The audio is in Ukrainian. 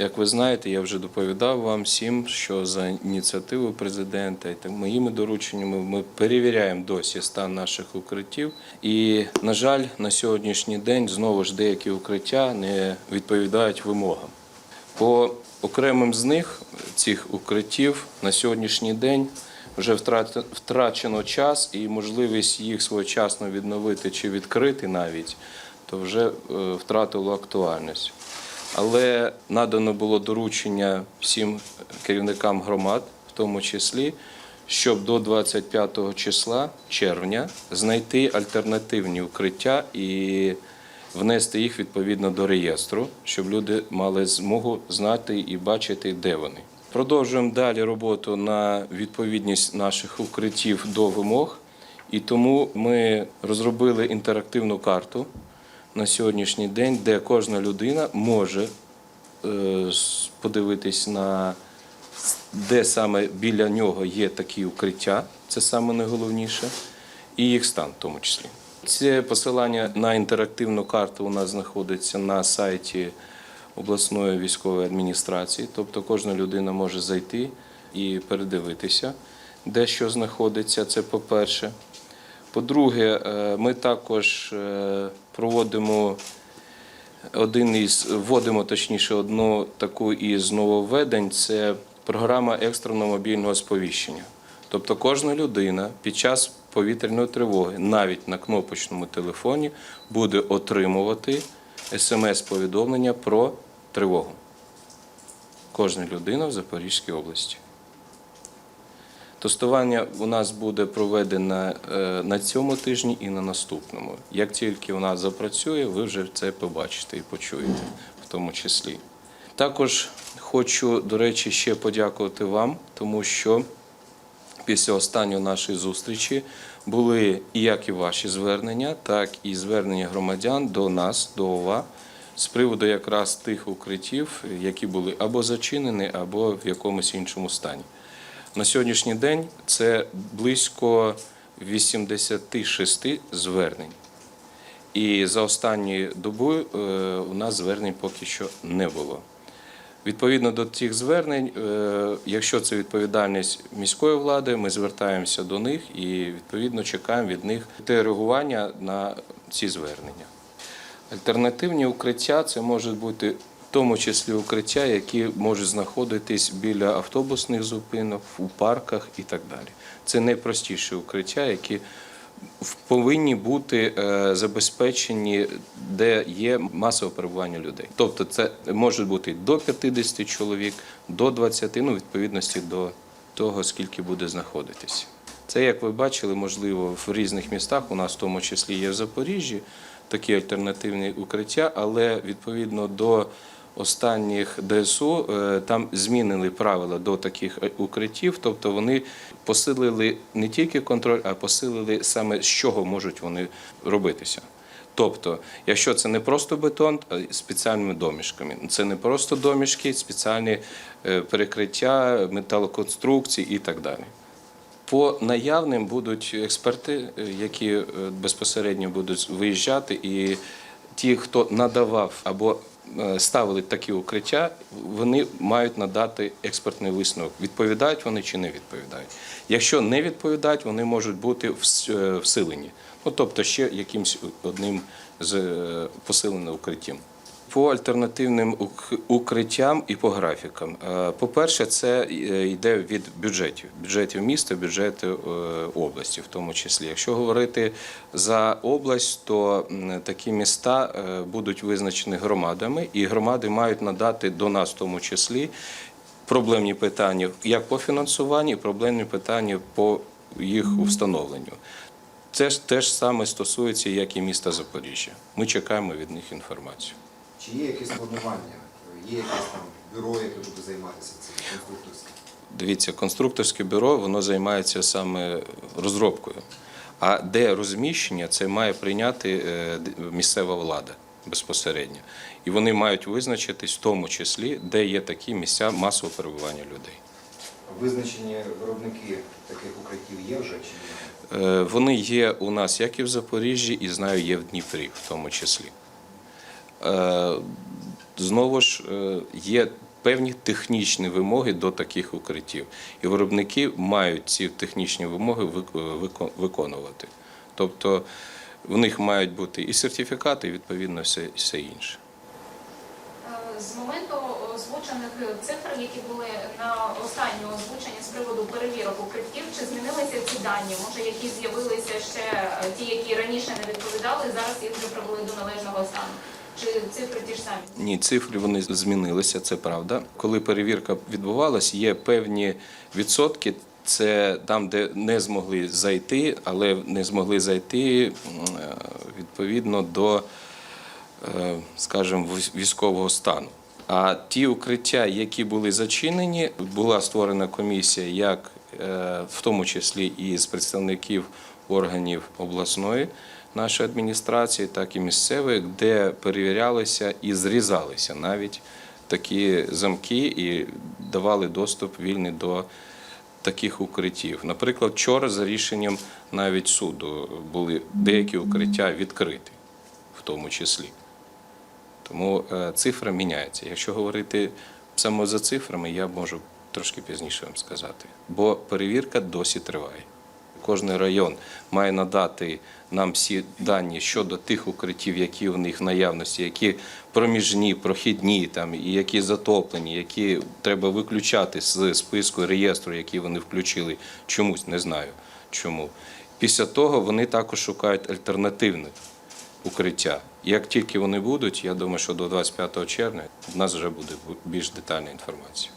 Як ви знаєте, я вже доповідав вам всім, що за ініціативою президента і моїми дорученнями ми перевіряємо досі стан наших укриттів. І, на жаль, на сьогоднішній день знову ж деякі укриття не відповідають вимогам. По окремим з них цих укриттів на сьогоднішній день вже втрачено час і можливість їх своєчасно відновити чи відкрити навіть, то вже е, втратило актуальність. Але надано було доручення всім керівникам громад, в тому числі, щоб до 25 числа червня знайти альтернативні укриття і внести їх відповідно до реєстру, щоб люди мали змогу знати і бачити, де вони. Продовжуємо далі роботу на відповідність наших укриттів до вимог, і тому ми розробили інтерактивну карту на сьогоднішній день, де кожна людина може е, подивитись на де саме біля нього є такі укриття, це саме найголовніше, і їх стан в тому числі. Це посилання на інтерактивну карту у нас знаходиться на сайті обласної військової адміністрації, тобто кожна людина може зайти і передивитися, де що знаходиться. Це по-перше. По-друге, е, ми також е, проводимо один із вводимо точніше одну таку із нововведень це програма екстреного мобільного сповіщення. Тобто кожна людина під час повітряної тривоги, навіть на кнопочному телефоні, буде отримувати смс-повідомлення про тривогу. Кожна людина в Запорізькій області. Тестування у нас буде проведено е, на цьому тижні і на наступному. Як тільки у нас запрацює, ви вже це побачите і почуєте, в тому числі. Також хочу, до речі, ще подякувати вам, тому що після останньої нашої зустрічі були і як і ваші звернення, так і звернення громадян до нас, до ОВА, з приводу якраз тих укриттів, які були або зачинені, або в якомусь іншому стані. На сьогоднішній день це близько 86 звернень. І за останні доби е, у нас звернень поки що не було. Відповідно до цих звернень, е, якщо це відповідальність міської влади, ми звертаємося до них і відповідно чекаємо від них те реагування на ці звернення. Альтернативні укриття це можуть бути тому числі укриття, які можуть знаходитись біля автобусних зупинок, у парках і так далі. Це найпростіші укриття, які повинні бути е, забезпечені, де є масове перебування людей. Тобто, це може бути до 50 чоловік, до 20, ну, відповідності до того, скільки буде знаходитись. Це, як ви бачили, можливо, в різних містах, у нас в тому числі є в Запоріжжі такі альтернативні укриття, але відповідно до останніх ДСУ е, там змінили правила до таких е, укриттів, тобто вони посилили не тільки контроль, а посилили саме з чого можуть вони робитися. Тобто, якщо це не просто бетон, а спеціальними домішками. Це не просто домішки, спеціальні е, перекриття, металоконструкції і так далі. По наявним будуть експерти, які безпосередньо будуть виїжджати, і ті, хто надавав або ставили такі укриття, вони мають надати експертний висновок. Відповідають вони чи не відповідають. Якщо не відповідають, вони можуть бути е, всилені. Ну тобто ще якимсь одним з е, посиленим укриттям. По альтернативним укриттям і по графікам. Е, По-перше, це е, йде від бюджетів, бюджетів міста, бюджетів е, області, в тому числі. Якщо говорити за область, то такі міста будуть визначені громадами, і громади мають надати до нас, в тому числі, проблемні питання як по фінансуванню, проблемні питання по їх встановленню. Це ж теж саме стосується, як і міста Запоріжжя. Ми чекаємо від них інформацію. Чи є якесь планування? Є якесь там бюро, яке буде займатися цим конструкторським? Дивіться, конструкторське бюро воно займається саме розробкою. А де розміщення, це має прийняти е, місцева влада безпосередньо. І вони мають визначитись в тому числі, де є такі місця масового перебування людей. Визначені виробники таких укриттів є вже чи ні? Е, Вони є у нас як і в Запоріжжі, і знаю, є в Дніпрі в тому числі. Е, Знову ж е, є певні технічні вимоги до таких укриттів. І виробники мають ці технічні вимоги виконувати. Тобто в них мають бути і сертифікати, і відповідно все, все інше. Е, З моменту озвучених цифр, які були на останнього озвучення з приводу перевірок укриттів, чи змінилися ці дані? Може, які з'явилися ще ті, які раніше не відповідали, зараз їх вже привели до належного стану? Чи цифри ті ж самі? Ні, цифри вони змінилися, це правда. Коли перевірка відбувалась, є певні відсотки. Це там, де не змогли зайти, але не змогли зайти е, відповідно до, е, скажімо, військового стану. А ті укриття, які були зачинені, була створена комісія, як е, в тому числі і з представників органів обласної нашої адміністрації, так і місцевої, де перевірялися і зрізалися навіть такі замки і давали доступ вільний до таких укриттів. Наприклад, вчора за рішенням навіть суду були деякі укриття відкриті, в тому числі. Тому е, цифра міняється. Якщо говорити саме за цифрами, я можу трошки пізніше вам сказати. Бо перевірка досі триває. Кожний район має надати нам всі дані щодо тих укриттів, які у них в наявності, які проміжні, прохідні, там, і які затоплені, які треба виключати з списку реєстру, який вони включили. Чомусь не знаю чому. Після того вони також шукають альтернативне укриття. Як тільки вони будуть, я думаю, що до 25 червня в нас вже буде більш детальна інформація.